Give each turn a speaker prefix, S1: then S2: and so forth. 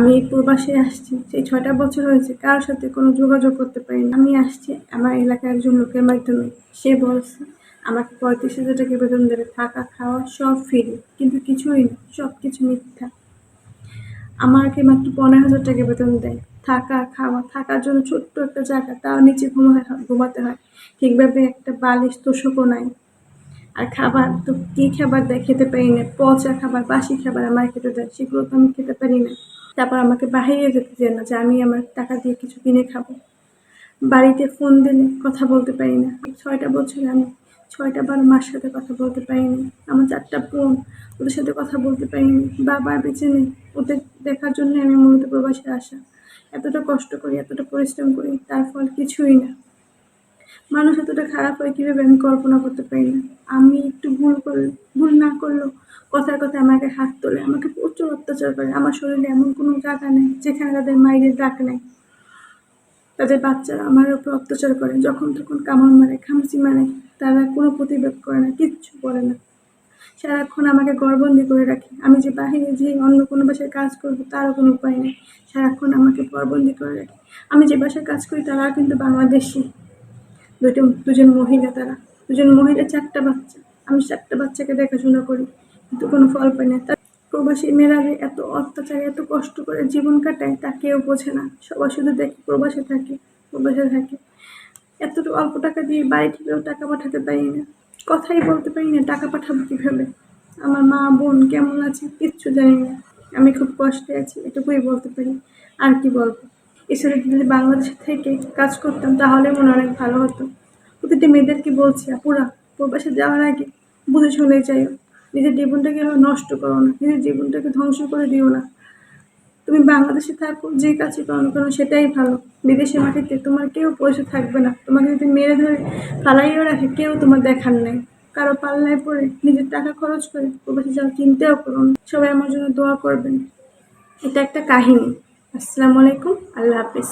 S1: আমি প্রবাসে আসছি, সেই ছয়টা বছর হয়েছে কারোর সাথে কোনো যোগাযোগ করতে পারি না আমি আসছি, আমার এলাকার একজন লোকের মাধ্যমে। সে বলছে, আমাকে পঁয়ত্রিশ হাজার টাকা বেতন দেবে, থাকা, খাওয়া, সব ফ্রি কিন্তু কিছুই না সব কিছু মিথ্যা। আমাকে মাত্র পনেরো হাজার টাকা বেতন দেয়, থাকা, খাওয়া, থাকার জন্য ছোট্ট একটা জায়গা, তাও নিচে ঘুমাতে হয় ঘুমাতে হয়। ঠিকভাবে একটা বালিশ তোষকও নাই। আর খাবার তো কী খাবার দেয় খেতে পারি না। পচা খাবার, বাসি খাবার আমার খেতে দেয়, সেগুলো তো আমি খেতে পারি না। তারপর আমাকে বাহিরে যেতে চায় না যে আমি আমার টাকা দিয়ে কিছু কিনে খাব। বাড়িতে ফোন দিলে কথা বলতে পারি না। ছয়টা বছর আমি ছয়টা বার মার সাথে কথা বলতে পারিনি আমার চারটা বোন, ওদের সাথে কথা বলতে পারিনি বাবা বেঁচে নেই, ওদের দেখার জন্য আমি মূলত প্রবাসে আসা। এতটা কষ্ট করি, এতটা পরিশ্রম করি, তার ফল কিছুই না। মানুষ এতটা খারাপ হয় কীভাবে আমি কল্পনা করতে পারি না। আমি একটু ভুল করলে, ভুল না করলেও কথায় কথায় আমাকে হাত তোলে, আমাকে প্রচুর অত্যাচার করে। আমার শরীরে এমন কোনো জায়গা নেই যেখানে তাদের মায়ের ডাক নেই। তাদের বাচ্চারা আমার উপর অত্যাচার করে। যখন তখন কামড় মারে, খামচি মারে, তারা কোনো প্রতিবাদ করে না, কিচ্ছু করে না। সারাক্ষণ আমাকে গড়বন্দি করে রাখে। আমি যে বাহিরে যে অন্য কোনো বাসায় কাজ করব, তারও কোনো উপায় নেই। সারাক্ষণ আমাকে গড়বন্দি করে রাখে। আমি যে বাসায় কাজ করি তারা কিন্তু বাংলাদেশি। দুটো দুজন মহিলা তারা। দুজন মহিলা, চারটা বাচ্চা। আমি চারটা বাচ্চাকে দেখাশোনা করি, কিন্তু কোনো ফল পাই না। তার প্রবাসী মেয়েরা যে এত অত্যাচার, এত কষ্ট করে জীবন কাটায়, তা কেউ বোঝে না। সবাই শুধু দেখে প্রবাসে থাকে প্রবাসে থাকে। এতটুকু অল্প টাকা দিয়ে বাড়ি থেকেও টাকা পাঠাতে পারি না। কথাই বলতে পারি না, টাকা পাঠাবো কীভাবে? আমার মা, বোন কেমন আছে কিচ্ছু জানি না। আমি খুব কষ্টে আছি, এটুকুই বলতে পারি। আর কি বলব? এছাড়া যদি বাংলাদেশে থেকে কাজ করতাম, তাহলে মনে অনেক ভালো হতো। প্রতিটি মেয়েদেরকে বলছি, আপুরা প্রবাসে যাওয়ার আগে বুঝে শুনে যাইও। নিজের জীবনটাকে নষ্ট করো না, নিজের জীবনটাকে ধ্বংস করে দিও না। তুমি বাংলাদেশে থাকো, যে কাজই করো না সেটাই ভালো। বিদেশে মাটিতে তোমার কেউ পয়সা থাকবে না। তোমাকে যদি মেরে ধরে ফালাইও রাখে, কেউ তোমার দেখার নেই। কারও পাল্লায় পড়ে নিজের টাকা খরচ করে প্রবাসী যাওয়া চিন্তাও করুন সবাই আমার জন্য দোয়া করবেন। এটা একটা কাহিনী। আসসালামু আলাইকুম, আল্লাহ হাফিজ।